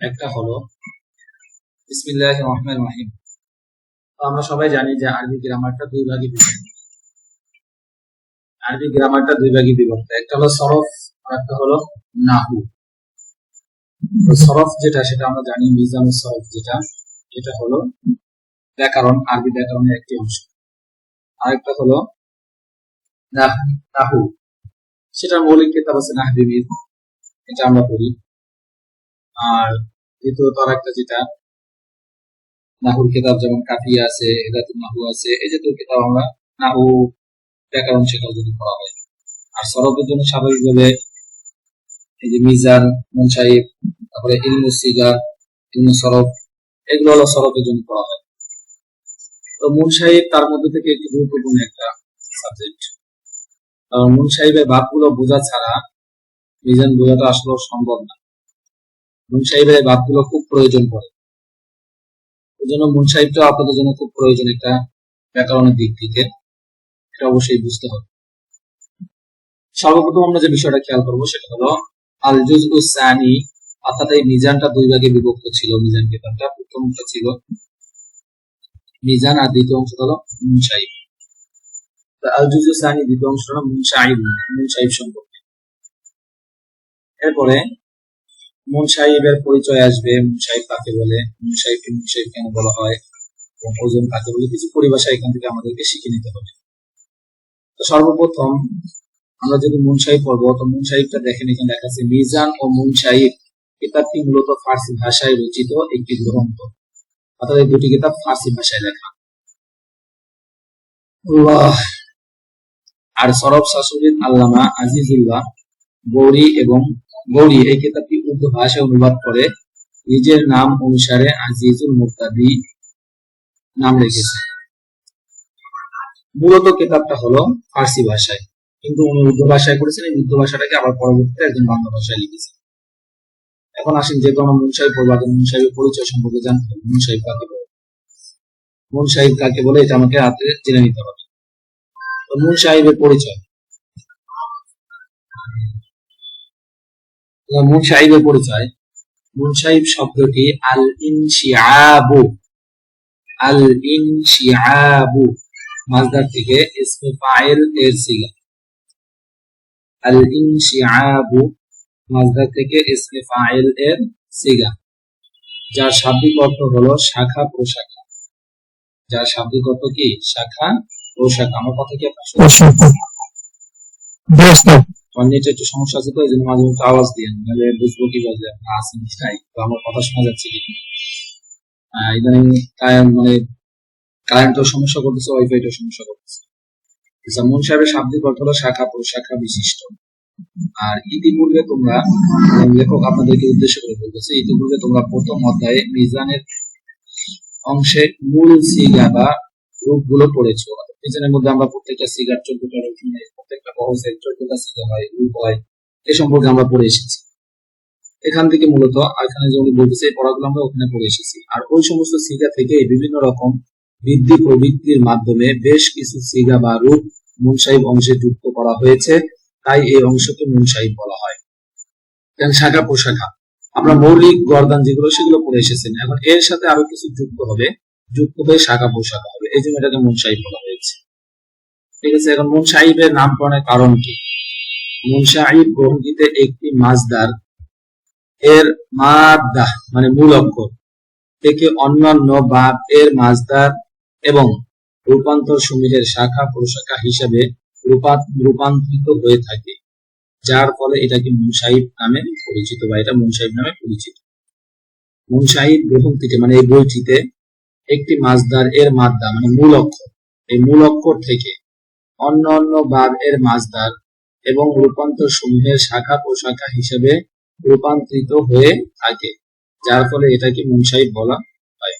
একটা হলো বিসমিল্লাহ রহমান রহিম। আমরা সবাই জানি যে আরবি গ্রামারটা দুই ভাগে বিভক্ত। আরবি গ্রামারটা দুই ভাগে বিভক্ত। একটা হলো সরফ, আর একটা হলো নাহু। সরফ যেটা, সেটা আমরা জানি মিজান সরফ যেটা, এটা হলো ব্যাকরণ, আরবি ব্যাকরণের একটি অংশ। আরেকটা হলো নাহু। সেটা মৌলিক কিতাব আছে নাহবিবির। এটা আমরা পড়ি। আর দ্বিতীয়ত আর একটা যেটা নাহুর কিতাব যেমন কাফিয়া আছে হেদাতুল নাহু আছে, এই জাতীয় কিতাব আমরা নাহু ব্যাকরণ শেখার জন্য পড়া হয়। আর সরফের জন্য স্বাভাবিকভাবে এই যে মিজান মুনসাইব তারপরে ইলমু সিগার ইলমু সরফ, এগুলো হলো সরফের জন্য পড়া হয়। তো মুনসাইব তার মধ্যে থেকে একটি গুরুত্বপূর্ণ একটা সাবজেক্ট কারণ মুনসাইবের ভাবগুলো বোঝা ছাড়া মিজান বোঝাটা আসলে সম্ভব না। মুন সাহেবের এই ভাবগুলো খুব প্রয়োজন পড়ে। এই জন্য মুন সাহেবটাও আপনাদের জন্য খুব প্রয়োজন একটা ব্যাকরণের দিক থেকে। এটা অবশ্যই বুঝতে হবে। সর্বপ্রথম আমরা যে বিষয়টা খেয়াল করব সেটা হলো আল জুজ সানি, অর্থাৎ এই মিজানটা দুই ভাগে বিভক্ত ছিল, মিজান কিতাবটা প্রথম অংশ ছিল মিজান আর দ্বিতীয় অংশ হলো মুন সাহিব। আল জুজ সানি দ্বিতীয় অংশ হলো মুন সাহিব মুন সাহিব সম্পর্কে। এরপরে মুন সাহিবের পরিচয় আসবে মুন সাহিব কাকে বলে মুন সাহিবকে মুন সাহিব কেন বলা হয়, এবং ওজন কাকে বলে, কিছু পরিভাষা এখান থেকে আমাদেরকে শিখে নিতে হবে। তো সর্বপ্রথম আমরা যদি মুন সাহিব পড়ব, তো মুন সাহিবটা দেখেন এখানে লেখা আছে, মিজান ও মুন সাহিব কিতাবটি মূলত ফার্সি ভাষায় রচিত একটি গ্রন্থ। অর্থাৎ এই দুটি কিতাব ফার্সি ভাষায় লেখা। আর সরব শাশুড়ির আল্লামা আজিজুল্লাহ গৌরী এবং গৌরী এই কিতাবটি উর্দু ভাষায় অনুবাদ করে, নিজের নাম অনুসারে আজিজুল মুক্তাদি নাম রেখেছে। মূলত কিতাবটা হলো ফার্সি ভাষায়। কিন্তু উনি উর্দু ভাষায় করেছেন এই উর্দু ভাষাটাকে আবার পরবর্তীতে একজন বাংলা ভাষায় লিখেছেন। এখন আসেন যে কোনো মুন সাহেব পড়ব আগে মুন সাহেবের পরিচয় সম্পর্কে জানতে হবে। মুন সাহেব কাকে বলে? মুন সাহেব কাকে বলে? এটা আমাকে হাতে জেনে নিতে হবে। তো মুন সাহেবের পরিচয়। মুনশাইবে পড়ে যায়। মুনশাইব শব্দটি আল ইনশিয়াবু আল ইনশিয়াবু মাসদার থেকে ইসমে ফাইল এর সিগা। আল ইনশিয়াবু মাসদার থেকে ইসমে ফাইল এর সিগা। যার শাব্দিক অর্থ হলো শাখা প্রশাখা। যার শাব্দিক অর্থ কি? শাখা প্রশাখা। আমার কথা কি আপনার বেশ সমস্যা আছে তো, এই জন্য মাঝে মধ্যে আওয়াজ দিয়ে নাহলে বুঝব আপনার নাই। তো আমার কথা শোনা যাচ্ছে কি ইদানিং মানে সমস্যা করতেছে সমস্যা করতেছে। আচ্ছা মন সাহেবের শাখা প্রশাখা বিশিষ্ট। আর ইতিপূর্বে তোমরা মানে লেখক আপনাদেরকে উদ্দেশ্য করে বলতেছে, ইতিপূর্বে তোমরা প্রথম অধ্যায়ে মিজানের অংশে মূল সিগা বা রূপগুলো পড়েছো। মিজানের মধ্যে আমরা প্রত্যেকটা সিগার চোদ্দটা রূপ প্রত্যেকটা বহসের চোদ্দটা সিগা হয়, রূপ হয়, এ সম্পর্কে আমরা পড়ে এসেছি। এখান থেকে মূলত এখানে যে উনি বলতেছে, এই পড়াগুলো আমরা ওখানে পড়ে এসেছি। আর ওই সমস্ত সিগা থেকে বিভিন্ন রকম বৃদ্ধি প্রবৃত্তির মাধ্যমে বেশ কিছু সিগা বা রূপ মুনসাহিব অংশে যুক্ত করা হয়েছে। তাই এই অংশকে মুনসাহিব বলা হয়। শাখা প্রশাখা। আমরা মৌলিক গর্দান যেগুলো, সেগুলো পড়ে এসেছেন। এখন এর সাথে আরও কিছু যুক্ত হবে। যুক্ত হয়ে শাখা প্রশাখা হবে। এই জন্য এটাকে মুনসাহিব বলা হয়েছে। ঠিক আছে, এখন মুনসাহিবের নামকরণের কারণ কি? মুনসাহিব গ্রন্থিতে একটি মাজদার, এর মাদ্দা মানে মূল অক্ষর, থেকে অন্যান্য বাদ এর মাজদার এবং রূপান্তর সমূহের শাখা প্রশাখা হিসাবে রূপান্তরিত হয়ে থাকে, যার ফলে এটাকে মুনসাহিব নামে পরিচিত বা এটা মুনসাহিব নামে পরিচিত। মুনসাহিব গ্রন্থিতে মানে এই বইটিতে একটি মাজদার, এর মাদ্দা মানে মূল অক্ষর, এই মূল অক্ষর থেকে অন্য অন্য বাদ এর মাজদার এবং রূপান্তর সমূহের শাখা প্রশাখা হিসেবে রূপান্তরিত হয়ে থাকে, যার ফলে এটাকে মুনসাহিব বলা হয়।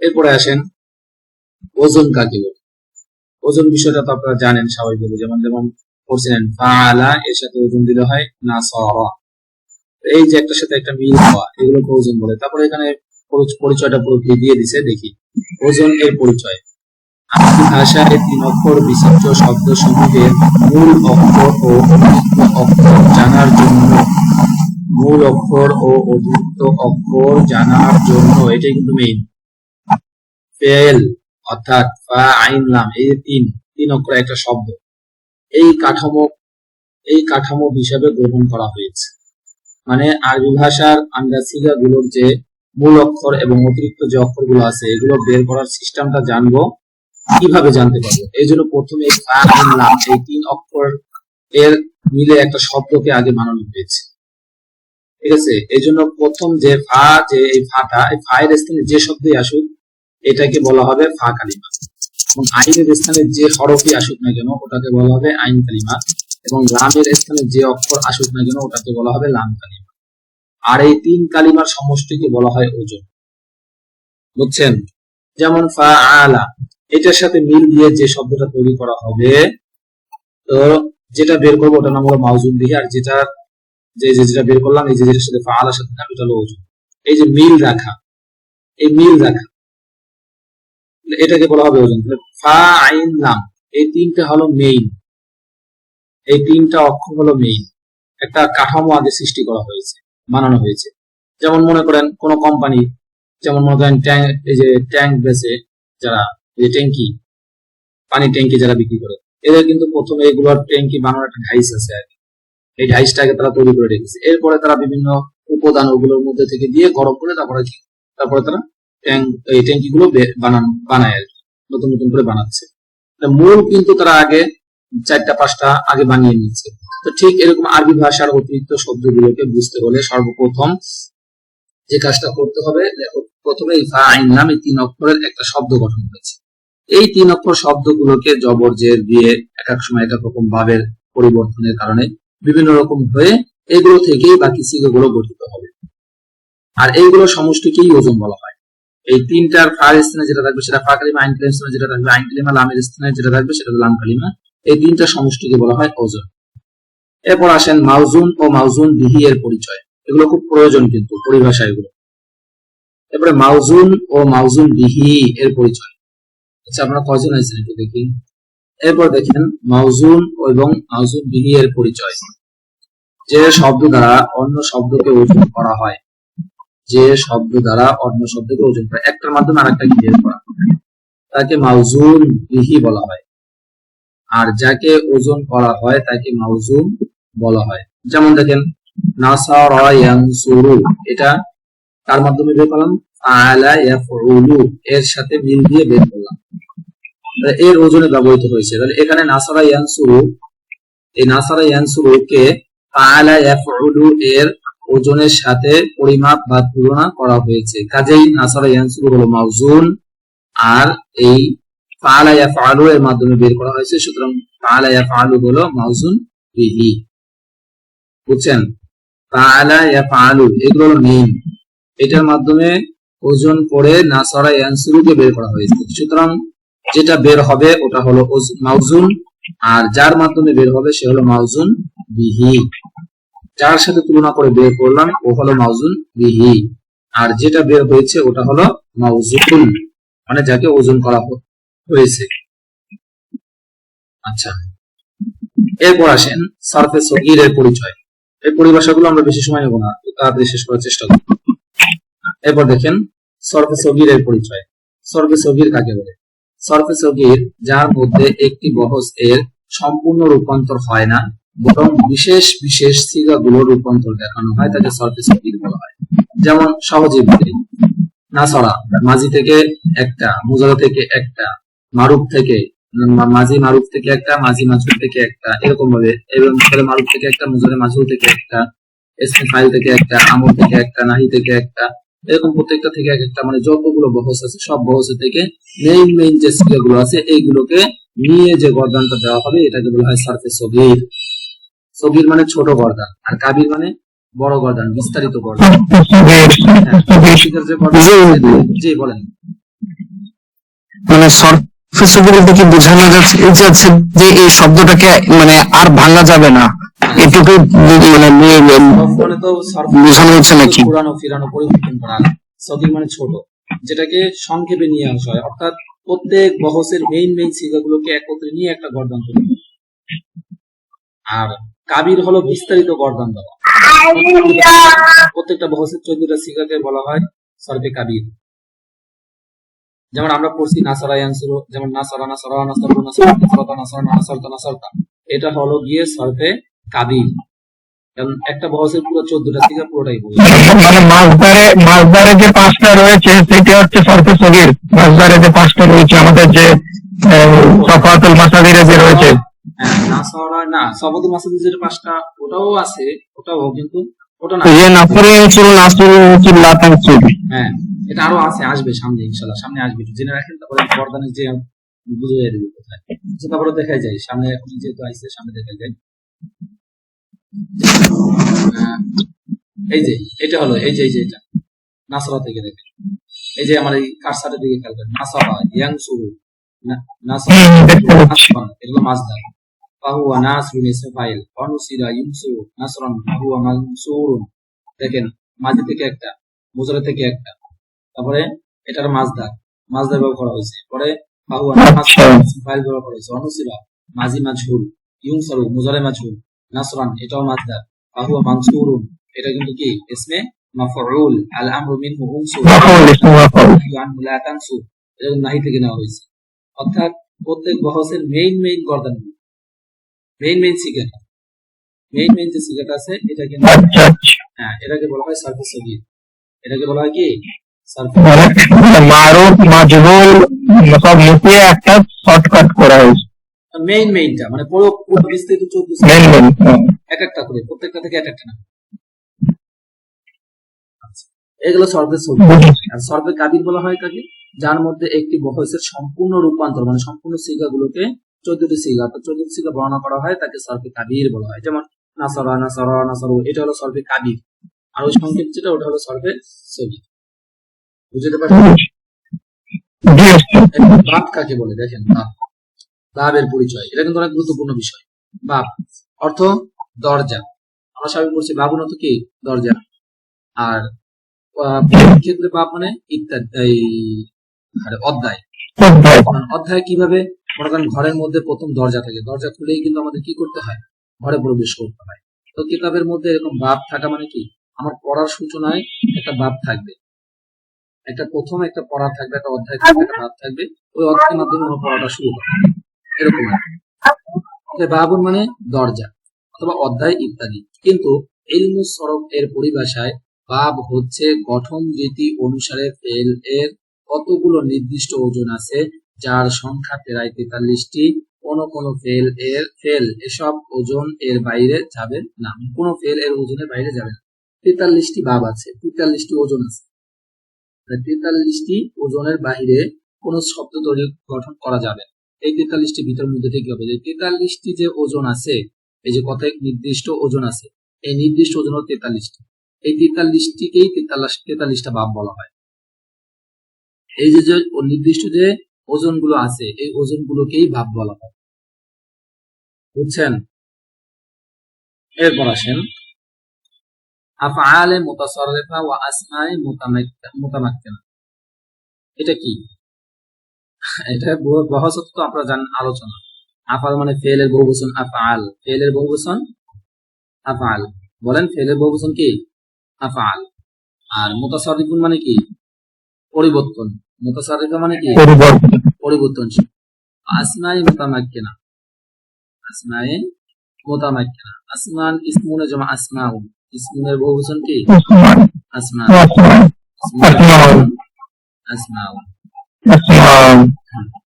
এরপরে আসেন ওজন কাকে বলে ওজন বিষয়টা তো আপনারা জানেন স্বাভাবিকভাবে, যেমন যেমন করছিলেন ফাআলা এর সাথে ওজন দিলে হয় না এই যে একটার সাথে একটা মিল হওয়া, এগুলোকে ওজন বলে। তারপরে এখানে পরিচয়টা পুরো দিয়ে দিছে দেখি। ওজন এর পরিচয়। আরবি ভাষায় তিন অক্ষর বিশিষ্ট শব্দ সমূহের মূল অক্ষর ও অক্ষর জানার জন্য মূল অক্ষর ও অতিরিক্ত অক্ষর জানার জন্য এটাই কিন্তু মেইন ফেল অর্থাৎ ফা, আইন, লাম, এই তিন তিন অক্ষর একটা শব্দ। এই কাঠামো এই কাঠামো হিসাবে গ্রহণ করা হয়েছে। মানে আরবি ভাষার আমরা সিগাগুলোর যে মূল অক্ষর এবং অতিরিক্ত যে অক্ষরগুলো আছে, এগুলো বের করার সিস্টেমটা জানব। কীভাবে জানতে পারব? এই জন্য প্রথমে এই তিন অক্ষর এর মিলে একটা শব্দকে আগে বানানো হয়েছে। ঠিক আছে? এই জন্য প্রথম যে ফা, যে এই ফাটা, এই ফায়ের স্থানে যে আসুক, এটাকে বলা হবে ফা কালিমা। এবং আইনের স্থানে যে হরফই আসুক না কেন, ওটাকে বলা হবে আইন কালিমা। এবং লামের স্থানে যে অক্ষর আসুক না কেন, ওটাকে বলা হবে লাম কালিমা। আর এই তিন কালিমার সমষ্টিকে বলা হয় ওজন। বুঝছেন? যেমন ফা আলা এটার সাথে মিল দিয়ে যে শব্দটা তৈরি করা হবে, তো যেটা বের করব ওটার নাম হলো মাউজুন দিয়ে আর যেটা যে যেটা বের করলাম, এই যে যেটার সাথে ফা আলার সাথে ওটা হলো ওজন এই যে মিল রাখা, এই মিল রাখা, এটাকে বলা হবে ওজন ফা আইন লাম এই তিনটা হলো মেইন এই তিনটা অক্ষর হলো মেইন একটা কাঠামো আগে সৃষ্টি করা হয়েছে, বানানো হয়েছে। যেমন মনে করেন কোন কোম্পানি যেমন মনে করেন ট্যাঙ্ক এই যে ট্যাঙ্ক বেসে যারা যে ট্যাঙ্কি, পানি ট্যাঙ্কি যারা বিক্রি করে, এদের কিন্তু প্রথমে এগুলোর ট্যাঙ্কি বানানোর একটা ঢাইস আছে আর কি। এই ঢাইসটাকে তারা তৈরি করে রেখেছে এরপরে তারা বিভিন্ন উপাদান ওগুলোর মধ্যে থেকে দিয়ে গরম করে তারপরে তারপরে তারা ট্যাঙ্ক, এই ট্যাঙ্কি গুলো বানান, বানায় আর কি। নতুন নতুন করে বানাচ্ছে মূল কিন্তু তারা আগে চারটা, পাঁচটা আগে বানিয়ে নিচ্ছে তো ঠিক এরকম আরবি ভাষার অতিরিক্ত শব্দগুলোকে বুঝতে হলে সর্বপ্রথম যে কাজটা করতে হবে, দেখো প্রথমে ফা আইন নামে তিন অক্ষরের একটা শব্দ গঠন হয়েছে এই তিন অক্ষর শব্দগুলোকে জবর, জের দিয়ে এক এক সময় এক এক রকম ভাবের পরিবর্তনের কারণে বিভিন্ন রকম হয়ে এগুলো থেকেই বাকি সিগগুলো গঠিত হবে। আর এইগুলো সমষ্টিকেই ওজন বলা হয়। এই তিনটার ফার স্থানে যেটা থাকবে সেটা ফা কালিমা, আইন কালিমার স্থানে যেটা থাকবে আইন কালিমা, লামের স্থানে যেটা থাকবে সেটা লাম কালিমা। এই তিনটা সমষ্টিকে বলা হয় ওজন। এরপর আসেন মাউজুন ও মাউজুন বিহি এর পরিচয়। এগুলো খুব প্রয়োজন কিন্তু পরিভাষা এগুলো। এরপরে মাউজুন ও মাউজুন বিহি এর পরিচয়। আচ্ছা আপনারা কজন আছেন একটু দেখি। এরপর দেখেন মাউজুন এবং মাউজুন বিহি পরিচয়। যে শব্দ দ্বারা অন্য শব্দকে ওজন করা হয়। যে শব্দ দ্বারা অন্য শব্দকে ওজন করা একটার মাধ্যমে আরেকটাকে বের করা তাকে মাউজুন বিহি বলা হয়। আর যাকে ওজন করা হয়, তাকে মাউজুন বলা হয়। যেমন দেখেন নাসারা ইয়ানসুরু এটা তার মাধ্যমে বের করলাম? আলা ইয়াফউলু, এর সাথে মিল দিয়ে বের করলাম। তাহলে এর ওজনে ব্যবহৃত হয়েছে। তাহলে এখানে নাসারা ইয়ানসুরু, এই নাসারা ইয়ানসুরু কে আলা ইয়াফউলু এর ওজনের সাথে পরিমাপ বা তুলনা করা হয়েছে। কাজেই নাসারা ইয়ানসুরু হলো মাউজুন, আর এই ফাআলা ইয়াফআলু এর মাধ্যমে বের করা হয়েছে। সুতরাং ফাআলা ইয়াফআলু হলো মাউজুন বিহি। বুঝছেন? ফাআলা ইয়াফআলু, এগুলো হলো মেইন এটার মাধ্যমে ওজন করে নাসারা ইয়ানসুরুকে বের করা হয়েছে। সুতরাং যেটা বের হবে ওটা হলো মাউজুন আর যার মাধ্যমে বের হবে সে হলো মাউজুন বিহি। যার সাথে তুলনা করে বের করলাম, ও হলো মাউজুন বিহি। আর যেটা বের হয়েছে ওটা হলো মাউজুন মানে যাকে ওজন করা হয়েছে। আচ্ছা। এরপর আসেন সারফে সগিরের পরিচয়। এই পরিভাষাগুলো আমরা বেশি সময় নেব না, তাড়াতাড়ি শেষ করার চেষ্টা করব। এরপর দেখেন, সরফে সগিরের পরিচয়। সরফে সগির কাকে বলে? সরফে সগির যার মধ্যে একটি বহস এর সম্পূর্ণ রূপান্তর হয় না, বরং বিশেষ বিশেষ সিগাগুলো রূপান্তর দেখানো হয় তাকে সরফে সগির বলা হয়। যেমন, সহজে বলি নাসরা মাঝি থেকে একটা, মুজারা থেকে একটা, মারুফ থেকে মাঝি মারুফ থেকে একটা, মাঝি মাঝুর থেকে একটা, এরকম ভাবে এবং মারুফ থেকে একটা, মুজারে মাজুর থেকে একটা এসমে ফাইল থেকে একটা, আমর থেকে একটা, নাহি থেকে একটা এরকম প্রত্যেকটা থেকে এক একটা মানে যতগুলো বহস আছে, সব বহসের থেকে মেইন মেইন যে স্কিলগুলো আছে, এইগুলোকে নিয়ে যে গর্দানটা দেওয়া হবে, এটাকে বলা হয় সারফে সগির সগির মানে ছোট গর্দান, আর কাবির মানে বড় গর্দান, বিস্তারিত গর্দান। জি, বলেন। মানে সরফেস বলতে কি বোঝানো যাচ্ছে যে এই শব্দটাকে মানে আর ভাঙা যাবে না? এটুকু মানে মানে বোঝানো হচ্ছে নাকি? পুরানো ফিরানো পরিবর্তন করা সগির মানে ছোট। যেটাকে সংক্ষেপে নিয়ে আসা হয় অর্থাৎ প্রত্যেক বহসের মেইন মেইন সিগাগুলোকে একত্রে নিয়ে একটা গর্দান তৈরি আর কাবির হলো বিস্তারিত গর্দান দেওয়া। প্রত্যেকটা বহসের চোদ্দটা সিগাকে বলা হয় সর্বে কাবির। যেমন আমরা পড়ছি নাসারা ইয়ানসুরু যেমন নাসারা নাসারা নাসারু নাসারা নাসারতা নাসারা নাসারতা নাসারতা এটা হলো গিয়ে সর্বে যেমন একটা বহসের পুরো চোদ্দটা সিগা পুরোটাই বলি মানে মাছদারে মাছদারে যে পাঁচটা রয়েছে সেটি হচ্ছে সরফে সগির। মাছদারে যে পাঁচটা রয়েছে আমাদের যে সফাতুল মাসাদিরে যে রয়েছে। হ্যাঁ নাসারা না। সবদ মাসাদি যেটা পাঁচটা ওটাও আছে ওটাও কিন্তু ওটা না। যে নাসরে ইনসুরু নাসরু চিল্লা তানসুর হ্যাঁ এটা আরও আছে আসবে সামনে ইনশাল্লাহ সামনে আসবে একটু জেনে রাখেন তারপরে যে বুঝে যাবে কোথায় তারপরে দেখা যায়। সামনে এখন যেহেতু সামনে দেখা যায়। এই যে এটা হলো এই যে এই যে এটা। নাসরা থেকে দেখেন। এই যে আমার এই কারসারের দিকে খেয়াল করেন। নাসরা ইয়াংসু নাসরা হুম, দেখতে এগুলো মাসদার ফাহুয়া নাসরুন ইসম ফাইল অনুসিরা ইউসু নাসরান ফাহুয়া মানসুরুন দেখেন মাঝে থেকে একটা মুজরে থেকে একটা। তারপরে এটার ব্যবহার করা হয়েছে। পরে ফাহুয়া আচ্ছা। ফাইল ব্যবহার করা হয়েছে। অনুসিরা মাজি মাজহুল ইউনসারু মুজরে মাজহুল নাসরান এটাও মাজদার ফাহুয়া মানসুরুন এটা কিন্তু কি? ইসমে মাফউল আল আমরু মিনহু উনসু। মাফউল ইসমু মাফউল। আনহু লা তানসু এটা নাহি থেকে নেওয়া হয়েছে। অর্থাৎ প্রত্যেক বহসের মেইন মেইন গর্দান মেইন মেইন সিগাটা মেইন মেইন যে সিগাটা আছে এটা কিন্তু আচ্ছা আচ্ছা। হ্যাঁ এটাকে বলা হয় সার্ফেস সগির। এটাকে বলা হয় কি? সার্ফেস মানে মারুফ মাজহুল সব মিশিয়ে একটা শর্টকাট করা হয়েছে। মেইন মেইনটা মানে পুরো পুরো চোদ্দ মেন এক একটা করে প্রত্যেকটা থেকে এক একটা না। আচ্ছা, এগুলো সর্বে আর সর্বে কাবির বলা হয় কাকে? যার মধ্যে একটি বহসের সম্পূর্ণ রূপান্তর মানে সম্পূর্ণ সিগাগুলোকে চোদ্দটি সিগা অর্থাৎ চোদ্দটি সিগা বর্ণনা করা হয় তাকে সর্বে কাবির বলা হয়। যেমন নাসরা নাসরা নাসরু এটা হলো সর্বে কাবির আর ওই সংক্ষেপ যেটা ওটা হলো সর্বে সগির বুঝতে পারছেন? বাপ কাকে বলে দেখেন বাপ বাবের পরিচয়। এটা কিন্তু অনেক গুরুত্বপূর্ণ বিষয়। বাপ অর্থ দরজা। আমরা সবাই বলছি বাবুন অর্থ কি? দরজা। আর ক্ষেত্রে বাপ মানে ইত্যাদি অধ্যায়। অধ্যায়। কীভাবে? মনে করেন ঘরের মধ্যে প্রথম দরজা থাকে। দরজা খুলেই কিন্তু আমাদের কি করতে হয়? ঘরে প্রবেশ করতে হয়। তো কিতাবের মধ্যে এরকম বাপ থাকা মানে কি? আমার পড়ার সূচনায় একটা বাপ থাকবে। একটা প্রথম একটা পড়া থাকবে একটা অধ্যায় থাকবে একটা বাপ থাকবে। ওই অধ্যায়ের মাধ্যমে আমার পড়াটা শুরু হবে এরকম। বাবুন মানে দরজা অথবা অধ্যায় ইত্যাদি। কিন্তু ইলমু সরফ এর পরিভাষায় বাব হচ্ছে গঠন রীতি অনুসারে ফেল এর কতগুলো নির্দিষ্ট ওজন আছে, যার সংখ্যা প্রায় তেতাল্লিশটি। কোন কোন ফেল এর ফেল এসব ওজন এর বাইরে যাবে না। কোন ফেল এর ওজনের বাইরে যাবে না। তেতাল্লিশটি বাব আছে, তেতাল্লিশটি ওজন আছে। তেতাল্লিশটি ওজনের বাইরে কোন শব্দ তৈরি গঠন করা যাবে না। এই তেতাল্লিশটি ভিতর মধ্যে থেকে হবে যে তেতাল্লিশটি যে ওজন আছে, এই যে কত নির্দিষ্ট ওজন আছে, এই নির্দিষ্ট ওজন হলো তেতাল্লিশটি। এই তেতাল্লিশটিকেই তেতাল্লিশ তেতাল্লিশটা বাব বলা হয়। এই যে যে নির্দিষ্ট যে ওজনগুলো আছে, এই ওজন গুলোকেই ভাব বলা হয়। বুঝছেন? এরপর আসেন। আফআলে মুতাসাররিফা ওয়া আসমায়ে মুতামাক্কিনা এটা কি? এটা ব- বহসত তো আপনারা জানেন আলোচনা। আফআল মানে ফেলের বহুবচন আফআল। ফেলের বহুবচন আফআল। বলেন ফেলের বহুবচন কি? আফআল। আর মুতাসাররিফুন মানে কি? পরিবর্তন। মুতাসাররিফা মানে কি? পরিবর্তন। পরিবর্তনশীল। আসমাই মুতামাক্কিনা। আসমাই মুতামাক্কিনা। আসমান ইসমুনে জমা আসমাউ। ইসমুনের বহুবচন কি? আসমাউ। আসমাউ। আসমান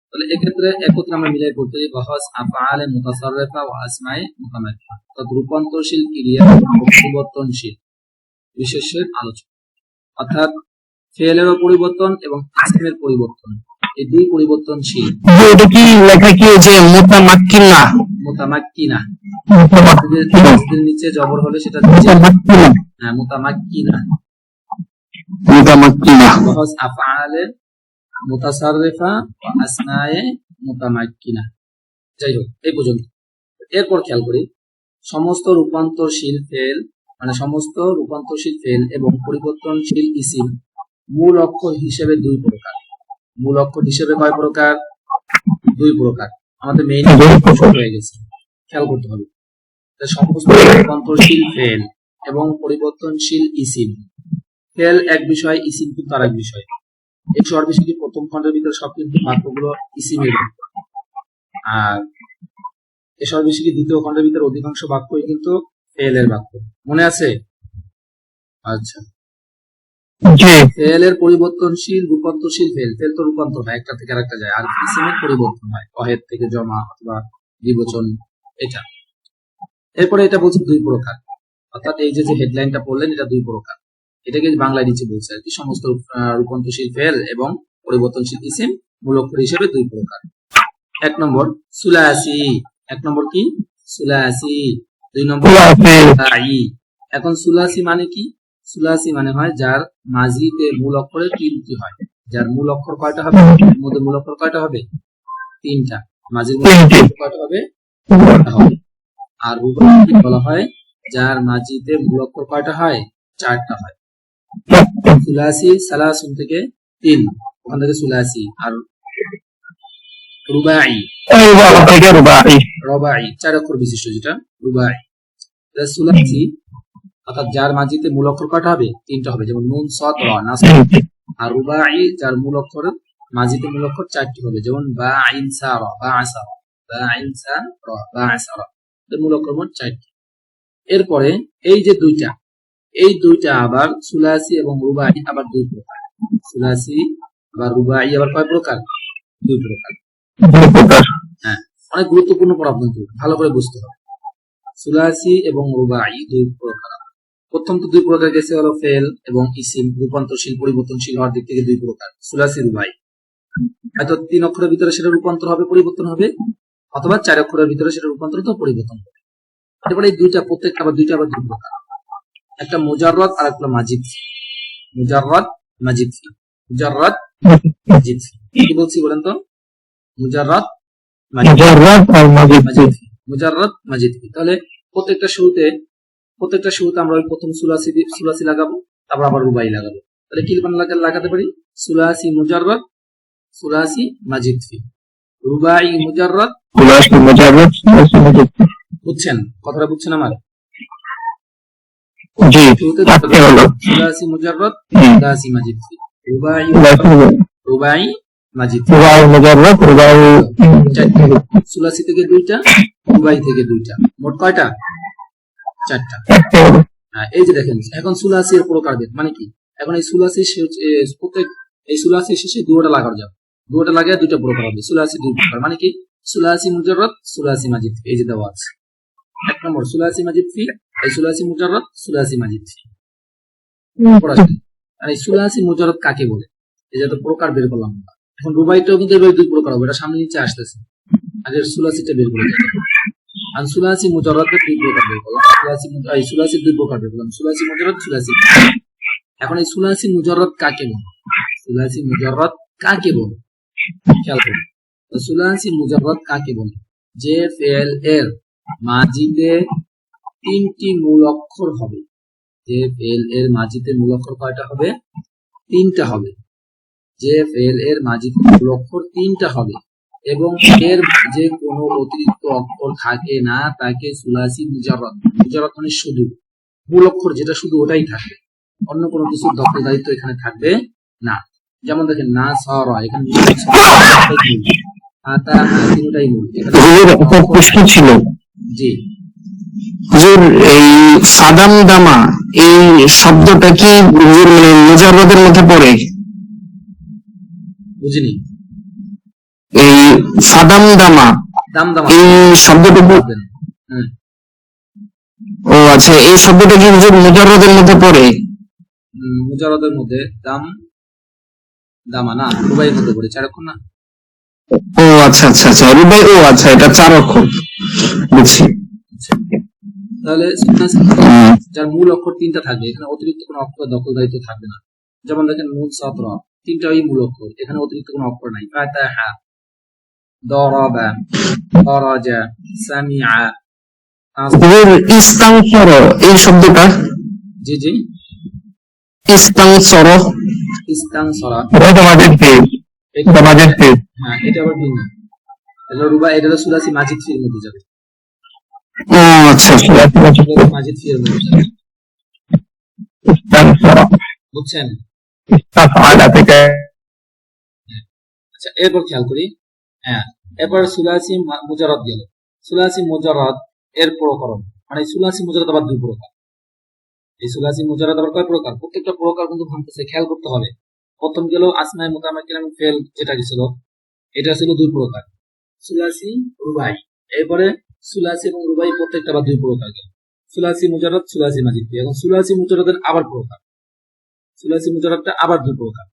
তাহলে এক্ষেত্রে একত্রে আমরা মিলাই করতে পারি বহস আফআলে মুতাসাররিফা ও আসমায়ে মুতামাক্কিনা অর্থাৎ রূপান্তরশীল ক্রিয়া পরিবর্তনশীল বিশেষের আলোচনা। অর্থাৎ ফেলেরও পরিবর্তন এবং ইসমের পরিবর্তন এই দুই পরিবর্তনশীল। এটা কি লেখা কি যে মুতামাক্কিনা? মোতামাক্কিনা। নিচে জবর হলে সেটা মুতামাক্কিনা। হ্যাঁ, মোতামাক্কিনা। মুতামাক্কিনা। বহস আফআলে মুতাসাররিফা ও আসমায়ে মুতামাক্কিনা। যাই হোক এই পর্যন্ত। এরপর খেয়াল করি সমস্ত রূপান্তরশীল ফেল মানে সমস্ত রূপান্তরশীল ফেল এবং পরিবর্তনশীল ইসিম মূল অক্ষর হিসেবে দুই প্রকার। মূল অক্ষর হিসেবে কয় প্রকার? দুই প্রকার। আমাদের মেইন হয়ে গেছে। খেয়াল করতে হবে। সমস্ত রূপান্তরশীল ফেল এবং পরিবর্তনশীল ইসিম। ফেল এক বিষয় ইসিম কিন্তু আরেক বিষয়। এই সর্বশেষে প্রথম খণ্ডের ভিতরে সব কিন্তু বাক্যগুলো ইসিমের। আর এই সর্বশেষে দ্বিতীয় খণ্ডের ভিতরে অধিকাংশ বাক্যই কিন্তু ফেল এর বাক্য। মনে আছে? আচ্ছা। ফেল এর পরিবর্তনশীল রূপান্তরশীল ফেল ফেল তো রূপান্তর হয় একটা থেকে আরেকটা যায়। আর ইসিমের পরিবর্তন হয় অহেদ থেকে জমা অথবা বিবেচন এটা। এরপরে এটা বলছে দুই প্রকার। অর্থাৎ এই যে হেডলাইনটা পড়লেন এটা দুই প্রকার। এটাকে বাংলায় নিচে বলছে আর কি সমস্ত রূপান্তরশীল ফেল এবং পরিবর্তনশীল ইসিম মূল অক্ষর হিসেবে দুই প্রকার। এক নম্বর সুলাসি। এক নম্বর কি? সুলাসি। দুই নম্বর। এখন সুলাসি মানে কি? সুলাসি মানে হয় যার মাঝিতে মূল অক্ষরে তিনটি হয়। যার মূল অক্ষর কয়টা হবে? মধ্যে মূল অক্ষর কয়টা হবে? তিনটা। মাঝির মূল অক্ষর কয়টা হবে? আর বলা হয় যার মাঝিতে মূল অক্ষর কয়টা হয়? চারটা হয়। সুলাসি সালাসুন থেকে তিন। ওখান থেকে সুলাসি আর রুবাই। থেকে রুবাই। রবাই চার অক্ষর বিশিষ্ট যেটা রুবাই। সুলাসি অর্থাৎ যার মাঝিতে মূল অক্ষর কয়টা হবে? তিনটা হবে যেমন নুন সদ র নাস আর রুবাই যার মূল অক্ষর মাঝিতে মূল অক্ষর চারটি হবে যেমন বা আইন সা র বা আসা র। বা আইন সা র বা আসা র। এর মূল অক্ষর মোট চারটি। এরপরে এই যে দুইটা এই দুইটা আবার সুলাসি এবং রুবাই আবার দুই প্রকার। সুলাসি আবার রুবাই আবার কয় প্রকার? দুই প্রকার। দুই প্রকার। হ্যাঁ অনেক গুরুত্বপূর্ণ পড়া ভালো করে বুঝতে হবে। সুলাসি এবং রুবাই দুই প্রকার। প্রথম তো দুই প্রকার গেছে হলো ফেল এবং ইসিম রূপান্তরশীল পরিবর্তনশীল হওয়ার দিক থেকে দুই প্রকার। সুলাসি রুবাই। হয়তো তিন অক্ষরের ভিতরে সেটা রূপান্তর হবে পরিবর্তন হবে অথবা চার অক্ষরের ভিতরে সেটা রূপান্তর তো পরিবর্তন হবে। এবারে এই দুইটা প্রত্যেকটা আবার দুইটা আবার দুই প্রকার। একটা মুজাররদ আর একটা মাজিদ। মুজাররদ মাজিদ। মুজাররদ মাজিদ। কি বলছি বলেন তো? মুজাররদ মুজাররাদ আর মাজিদ। মুজাররদ মাজিদ। তাহলে প্রত্যেকটা শুরুতে প্রত্যেকটা শুরুতে আমরা ওই প্রথম সুলাসি সুলাসি লাগাবো তারপর আবার রুবাই লাগাবো। তাহলে কি লাগা- লাগাতে পারি? সুলাসি মুজাররদ সুলাসি মাজিদ। ফি রুবাই মুজাররদ। সুলাসি মুজাররাদ সুলাসি মাজিদ। বুঝছেন? কথাটা বুঝছেন আমার? জি থাকতে হলো। সুলাসি মুজাররদ সুলাসি মাজিদ রুবাই রুবাই মাজিদ রুবাই মুজাররাদ রুবাই সুলাসি থেকে দুইটা রুবাই থেকে দুইটা। মোট কয়টা? চারটা। হ্যাঁ, এই যে দেখেন এখন সুলাসি এর প্রকারভেদ মানে কি? এখন এই সুলাসি প্রত্যেক এই সুলাসি শেষে দুটা লাগানো যাবে। দুটা লাগিয়ে দুইটা প্রকার হবে। সুলাসি দুই প্রকার মানে কি? সুলাসি মুজাররদ সুলাসি মাজিদ এই যে দেওয়া আছে। এক নম্বর সুলাসি মাজিদ ফি এই সুলাসি মুজাররদ সুলাসি মাজিদ আর এই সুলাসি মুজাররদ কাকে বলে? এই যে প্রকার বের করলাম আমরা। এখন রুবাইটাও কিন্তু এবার দুই প্রকার হবে এটা সামনে নিচে আসতেছে। আগে সুলাসিটা বের করে আর সুলাসি মুজাররদের দুই প্রকার বের করলাম। সুলাসি এই সুলাসির দুই প্রকার বের করলাম। সুলাসি মুজাররদ সুলাসি এখন এই সুলাসি মুজাররদ কাকে বলে? সুলাসি মুজাররদ কাকে বলে? খেয়াল করুন। সুলাসি মুজাররদ কাকে বলে? যে ফেল এর মাজিদে তিনটি মূল অক্ষর হবে। যে এল এর মাজিদে মূল অক্ষর কয়টা হবে? তিনটা হবে। যে এল এর মাজিদে মূল অক্ষর তিনটা হবে এবং এর যে কোনো অতিরিক্ত অক্ষর থাকে না তাকে সুলাসি মুজাররদ মুজাররদ মানে শুধু। মূল অক্ষর যেটা শুধু ওটাই থাকবে অন্য কোনো কিছুর দখল দায়িত্ব এখানে থাকবে না। যেমন দেখেন না সর এখানে আতা তিনটাই মূল। এখানে ছিল। জি। হুজুর এই সাদাম দামা এই শব্দটা কি হুজুর মানে মুজাররাদের মধ্যে পড়ে? বুঝিনি। এই সাদাম দামা এই শব্দটা কি? ও আচ্ছা এই শব্দটা কি হুজুর মুজাররাদের মধ্যে পড়ে? উম, মধ্যে দাম দামা না রুবাইয়ের মধ্যে পড়ে চারক্ষণ না? ও আচ্ছা আচ্ছা আচ্ছা রুবাই ও আচ্ছা এটা চার অক্ষর বুঝছি তাহলে যার মূল অক্ষর তিনটা থাকবে এখানে অতিরিক্ত কোনো অক্ষর দখল দায়িত্ব থাকবে না। যেমন দেখেন নুন সাত র তিনটাই মূল অক্ষর এখানে অতিরিক্ত কোনো অক্ষর নাই। ফাতাহা দরাজা সামিআ আস- হুজুর এই শব্দটা? জি জি। ইস্তাংসর ইস্তানসরা এটা মাজিদ ফিল এটা মাজিদ ফিল হ্যাঁ এটা আবার ভিন্ন। এটা রুবা এটা হলো সুলাসি মাজিদ ফির মধ্যে যাবে। আচ্ছা আচ্ছা। বুঝছেন? থেকে। আচ্ছা এরপর খেয়াল করি। হ্যাঁ এরপর সুলাসি মুজারদ গেল। সুলাসি মুজারদ এর প্রকরণ। মানে সুলাসি মুজারদ আবার দুই প্রকার। এই সুলাসি মুজারদ আবার কয় প্রকার? প্রত্যেকটা প্রকার কিন্তু ভাঙতেছে খেয়াল করতে হবে। প্রথম গেল আসমাই মোতামাকিন এবং ফেল যেটা গেছিল এটা ছিল দুই প্রকার। সুলাসি রুবাই। এরপরে সুলাসি এবং রুবাই প্রত্যেকটা আবার দুই প্রকার সুলাসি মুজারদ সুলাসি মাজিদ এখন সুলাসি মুজারদের আবার প্রকার সুলাসি মুজারদটা আবার দুই প্রকার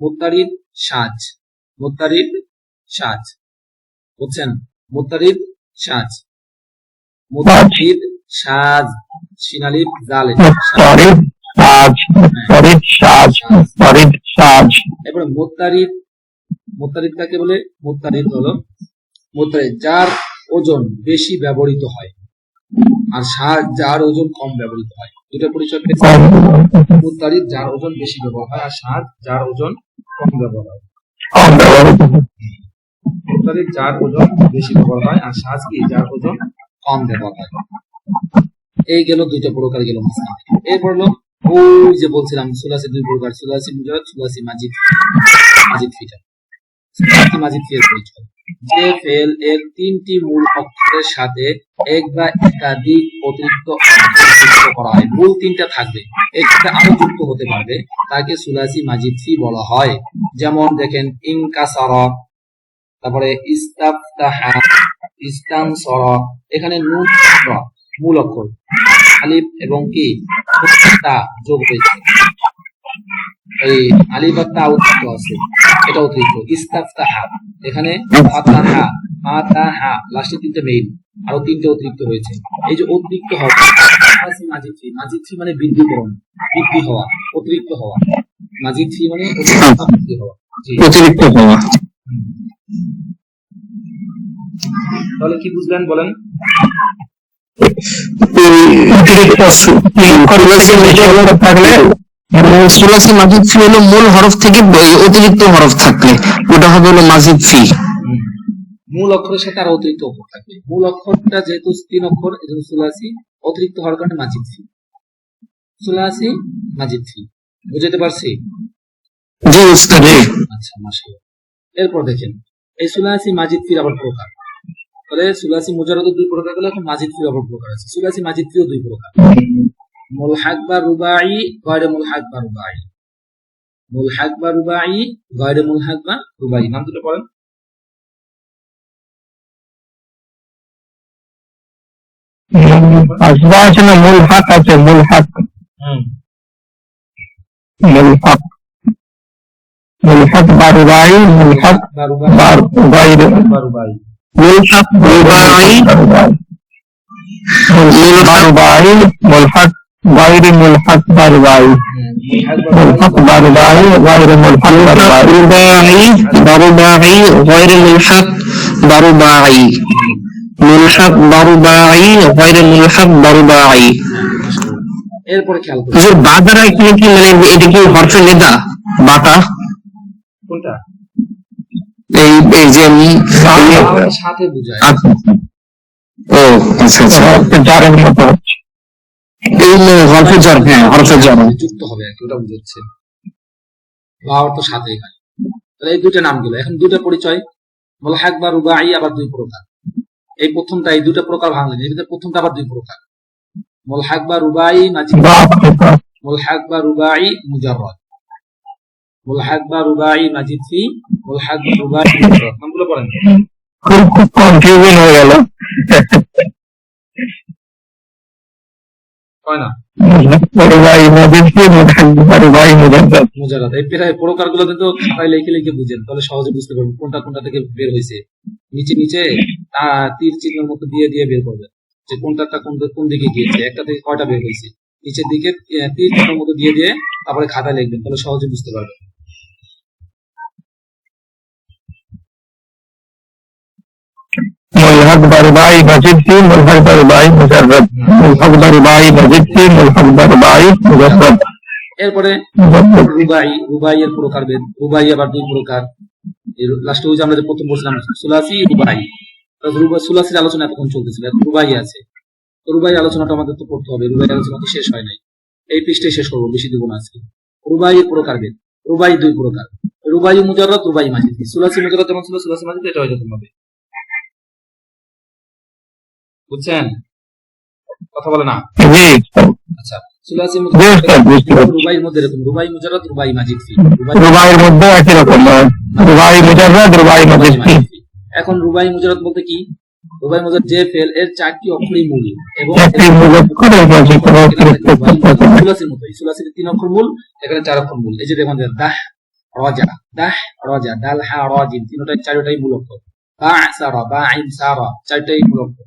মোত্তারিদ সাজ। মুত্তারিদ সাজ। বুঝছেন? মোত্তারিদ সাজ। মুত্তারিদ সাজ। সিনালিপ জালে। সাজ। সাজ। সাজ। এরপরে মুত্তারিদ মুত্তারিদ কাকে বলে মোত্তারিদ হলো। মুত্তারিদ যার ওজন বেশি ব্যবহৃত হয় আর যার ওজন কম ব্যবহৃত হয়। দুটো পরিচয় পেয়েছি যার ওজন বেশি ব্যবহার হয় আর সাজ যার ওজন কম ব্যবহার হয়। ব্যবহৃত যার ওজন বেশি ব্যবহার হয় আর সাজ কি যার ওজন কম ব্যবহার হয়। এই গেল দুইটা প্রকার গেল এরপর হলো ওই যে বলছিলাম সুলাসি দুই প্রকার সুলাসি মুজারদ সুলাসি মাজিদ মাজিদ ফিটা সুলাসি মাজিদ ফিয়ের পরিচয়। যে ফেল এর তিনটি মূল অক্ষরের সাথে এক বা একাধিক অতিরিক্ত অক্ষর যুক্ত করা হয়। মূল তিনটা থাকবে। সাথে আরও যুক্ত হতে পারবে। তাকে সুলাসি মাজিদ ফি বলা হয়। যেমন দেখেন ইনকাসার তারপরে ইস্তাফতাহা ইস্তানসর এখানে নুন মূল অক্ষর। আলিফ এবং কি যোগ হয়েছে। এই আলিফ আর তা অতিরিক্ত আছে। এটা অতিরিক্ত। ইস্তাফতাহা। এখানে ফাতাহা ফাতাহা লাস্টে তিনটে মেইন আরও তিনটে অতিরিক্ত হয়েছে এই যে অতিরিক্ত হওয়া মাজিদ ফি মানে বৃদ্ধিকরণ বৃদ্ধি হওয়া অতিরিক্ত হওয়া। মাজিদ ফি মানে অতিরিক্ত বৃদ্ধি হওয়া অতিরিক্ত হওয়া। তাহলে কি বুঝলেন বলেন? অতিরিক্ত থাকলে সুলাসি মাজিদ ফি হলো মূল হরফ থেকে অতিরিক্ত হরফ থাকলে। ওটা হবে হলো মাজিদ ফি। মূল অক্ষরের সাথে আরও অতিরিক্ত অক্ষর থাকবে। মূল অক্ষরটা যেহেতু তিন অক্ষর এজন্য সুলাসি অতিরিক্ত হওয়ার কারণে মাজিদ ফি। সুলাসি মাজিদ ফি। বুঝতে পারছি? জি উস্তাদ আচ্ছা মাশাআল্লাহ। এরপর দেখেন এই সুলাসি মাজিদ ফির আবার প্রকার। তাহলে সুলাসি মুজারদ দুই প্রকার এখন মাজিদ ফির আবার প্রকার আছে। সুলাসি মাজিদ ফিও দুই প্রকার। মুলহাক বা রুবাই গয়রে মুলহাক বা রুবাই মুলহাক বা রুবাই গয়রে মুলহাক বা রুবাই নাম দুটো পড়েন আসবা আছে না আছে বা রুবাই বা রুবাই রুবাই বা রুবাই মুলহাক বা রুবাই গায়রে মুলহাক বা রুবাই রুবাই বারুবাই غير ملحق বারুবাই মুলহাক বারুবাই غير ملحق বারুবাই এরপরে খেয়াল করুন যে বাদারা এখানে কি মানে এটা কি হরফে নেদা বাটা কোনটা এই এই যে উম, আমাদের সাথে বুঝায় আচ্ছা। ও আচ্ছা আচ্ছা হচ্ছে জারের মতো হচ্ছে এই হরফে জ্বর হ্যাঁ হরফে জ্বর যুক্ত হবে আর কি ওটা বুঝাচ্ছে বাবার তো সাথে এখানে তাহলে এই দুটো নাম গেল এখন দুটো পরিচয় মোলহাক বা রুবাই আবার দুই প্রকার। এই প্রথমটা এই দুটো প্রকার ভাঙলেন এর ভিতরে প্রথমটা আবার দুই প্রকার। মোলহাক বা রুবাই প্রকার মোলহাক বা রুবাই মুজাররদ। মোলহাক বা রুবাই মাজিদ ফি মোলহাক বা রুবাই নামগুলো পড়েন। খুব কনফিউজিং হয়ে গেল। খাতায় লিখে লিখে বুঝেন, তাহলে সহজে বুঝতে পারবেন কোনটা কোনটা থেকে বের হয়েছে। নিচে নিচে মতো দিয়ে দিয়ে বের করবেন, যে কোনটা কোন কোন দিকে গিয়েছে, একটা থেকে কয়টা বের হয়েছে। নিচের দিকে তীর চিহ্নের মতো দিয়ে দিয়ে তারপরে খাতায় লিখবেন, তাহলে সহজে বুঝতে পারবেন। ملحق بربائی مجد تھی ملحق بربائی مجرد ملحق بربائی مجد تھی ملحق بربائی مجرد এরপরে مجرد রুবাই রুবাই এর প্রকার বেদ রুবাই আবার দুই প্রকার লাস্টে ওই যে আমরা যে প্রথম বলছিলাম সুলাসি রুবাই রুবাই সুলাসির আলোচনা এতক্ষণ চলতেছিল এখন রুবাই আছে তো রুবাই আলোচনাটা আমাদের তো করতে হবে রুবাই আলোচনা তো শেষ হয় নাই এই পৃষ্ঠে শেষ করবো বেশি দেবো না আজকে রুবাই প্রকারভেদ রুবাই দুই প্রকার রুবাই মুজাররদ রুবাই মাজিদ সুলাসি মুজাররদ যেমন ছিল সুলাসি মাজিদ এটা হয়ে যেতে হবে বুঝছেন? কথা বলে না? জি। আচ্ছা সুলাসি জি স্যার বুঝতে পারছি রুবাইয়ের মধ্যে এরকম রুবাই মুজাররদ রুবাই মাজিদ ফি। রুবাইয়ের মধ্যে একই রকম রুবাই মুজাররাদ রুবাই রুবাই মাজিদ মাজিদ ফি। এখন রুবাই মুজাররদ বলতে কি? রুবাই মুজাররদ যে ফেল এর চারটি অক্ষরই মূল। এবং একটি মুজাক্কার এবং যে কোনো অতিরিক্ত অক্ষর থাকে না। সুলাসির মতোই সুলাসির তিন অক্ষর মূল এখানে চার অক্ষর মূল। এই যে দেখুন দাহ রাজা দাহ রাজা দাল হা রাজিম তিনটাই চারটাই মূল অক্ষর। বা সারা বা আইন সারা চারটাই মূল অক্ষর।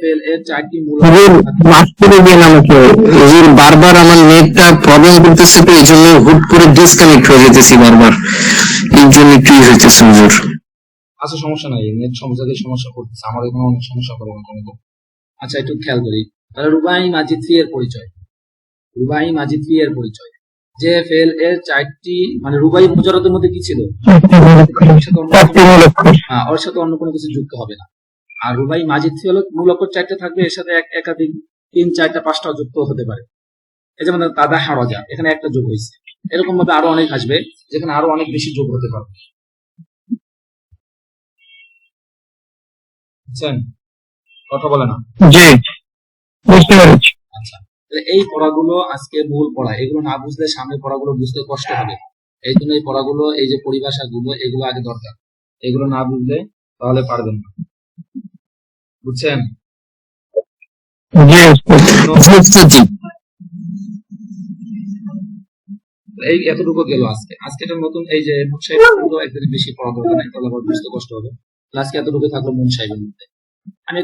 ফেল এর চারটি মূল মাফ করে দিন আমাকে। হুজুর বারবার আমার নেটটা প্রবলেম করতেছে তো এই জন্য হুট করে ডিসকানেক্ট হয়ে যেতেছি বারবার। এই জন্য ই হইতেছে হুজুর? আচ্ছা সমস্যা নাই। নেট সমস্যা করতেছে? আমার এখানে অনেক সমস্যা কোনো আচ্ছা একটু খেয়াল করি। তাহলে রুবাই মাজিদ ফি এর পরিচয়। রুবাই মাজিদ ফি এর পরিচয়। ফেল এর চারটি মানে রুবাই মুজারদের মধ্যে কি ছিল? হ্যাঁ ওর সাথে অন্য কোনো কিছু যুক্ত হবে না। আর রুবাই মাজিদ হলো মূল অক্ষর চারটে থাকবে এর সাথে এক একাধিক তিন চারটা পাঁচটা যুক্ত হতে পারে। এই যেমন তাদা হারজা এখানে একটা যোগ হয়েছে। এরকম ভাবে আরও অনেক আসবে যেখানে আরও অনেক বেশি যোগ হতে পারে। বুঝছেন কথা বলে না? জি বুঝতে পেরেছি। আচ্ছা এই পড়াগুলো আজকে মূল পড়া এগুলো না বুঝলে সামনে পড়াগুলো বুঝতে কষ্ট হবে। এই জন্য এই পড়াগুলো এই যে পরিভাষাগুলো এগুলো আগে দরকার। এগুলো না বুঝলে তাহলে পারবেন না। বুঝছেন? এই এতটুকু গেল আজকে। আজকে এটা নতুন এই যে মুন সাহেব একদিন বেশি পড়া দরকার নাই তাহলে আবার বুঝতে কষ্ট হবে। আজকে এতটুকু থাকল মুন সাহেবের মধ্যে। আমি